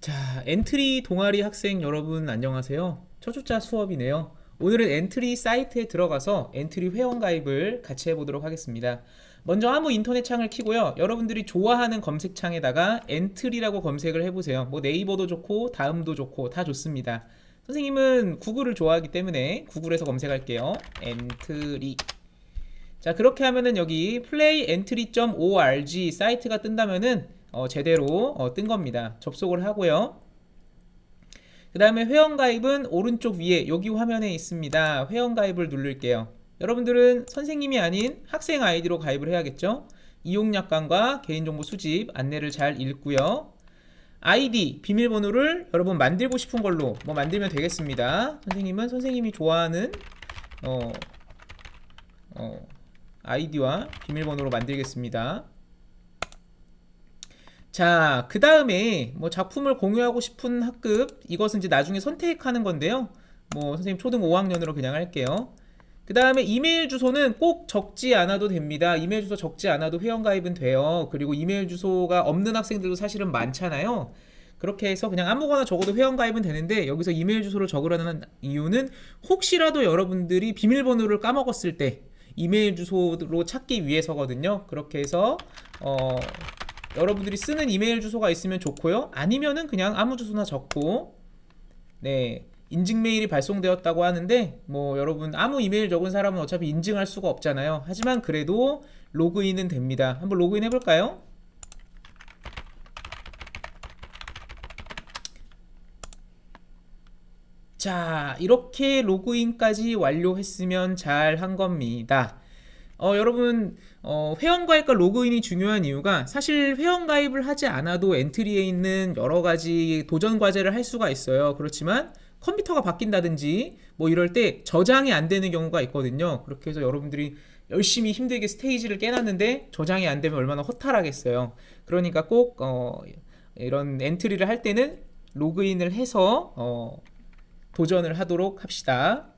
자, 엔트리 동아리 학생 여러분 안녕하세요. 초초자 수업이네요. 오늘은 엔트리 사이트에 들어가서 엔트리 회원 가입을 같이 해보도록 하겠습니다. 먼저 아무 인터넷 창을 키고요. 여러분들이 좋아하는 검색창에다가 엔트리라고 검색을 해보세요. 뭐 네이버도 좋고 다음도 좋고 다 좋습니다. 선생님은 구글을 좋아하기 때문에 구글에서 검색할게요. 엔트리. 자 그렇게 하면은 여기 playentry.org 사이트가 뜬다면은 어, 제대로 어, 뜬 겁니다. 접속을 하고요. 그 다음에 회원가입은 오른쪽 위에 여기 화면에 있습니다. 회원가입을 누를게요. 여러분들은 선생님이 아닌 학생 아이디로 가입을 해야겠죠? 이용약관과 개인정보 수집 안내를 잘 읽고요. 아이디, 비밀번호를 여러분 만들고 싶은 걸로 뭐 만들면 되겠습니다. 선생님은 선생님이 좋아하는 어, 어, 아이디와 비밀번호로 만들겠습니다. 자, 그 다음에 뭐 작품을 공유하고 싶은 학급 이것은 이제 나중에 선택하는 건데요. 뭐 선생님 초등 5학년으로 그냥 할게요. 그 다음에 이메일 주소는 꼭 적지 않아도 됩니다. 이메일 주소 적지 않아도 회원가입은 돼요. 그리고 이메일 주소가 없는 학생들도 사실은 많잖아요. 그렇게 해서 그냥 아무거나 적어도 회원가입은 되는데 여기서 이메일 주소를 적으라는 이유는 혹시라도 여러분들이 비밀번호를 까먹었을 때 이메일 주소로 찾기 위해서거든요. 그렇게 해서 어, 여러분들이 쓰는 이메일 주소가 있으면 좋고요. 아니면은 그냥 아무 주소나 적고 네. 인증 메일이 발송되었다고 하는데 뭐 여러분 아무 이메일 적은 사람은 어차피 인증할 수가 없잖아요. 하지만 그래도 로그인은 됩니다. 한번 로그인 해 볼까요? 자, 이렇게 로그인까지 완료했으면 잘 한 겁니다. 어, 여러분, 어, 회원가입과 로그인이 중요한 이유가 사실 회원가입을 하지 않아도 엔트리에 있는 여러 가지 도전 과제를 할 수가 있어요. 그렇지만 컴퓨터가 바뀐다든지 뭐 이럴 때 저장이 안 되는 경우가 있거든요. 그렇게 해서 여러분들이 열심히 힘들게 스테이지를 깨놨는데 저장이 안 되면 얼마나 허탈하겠어요. 그러니까 꼭 어, 이런 엔트리를 할 때는 로그인을 해서 어, 도전을 하도록 합시다.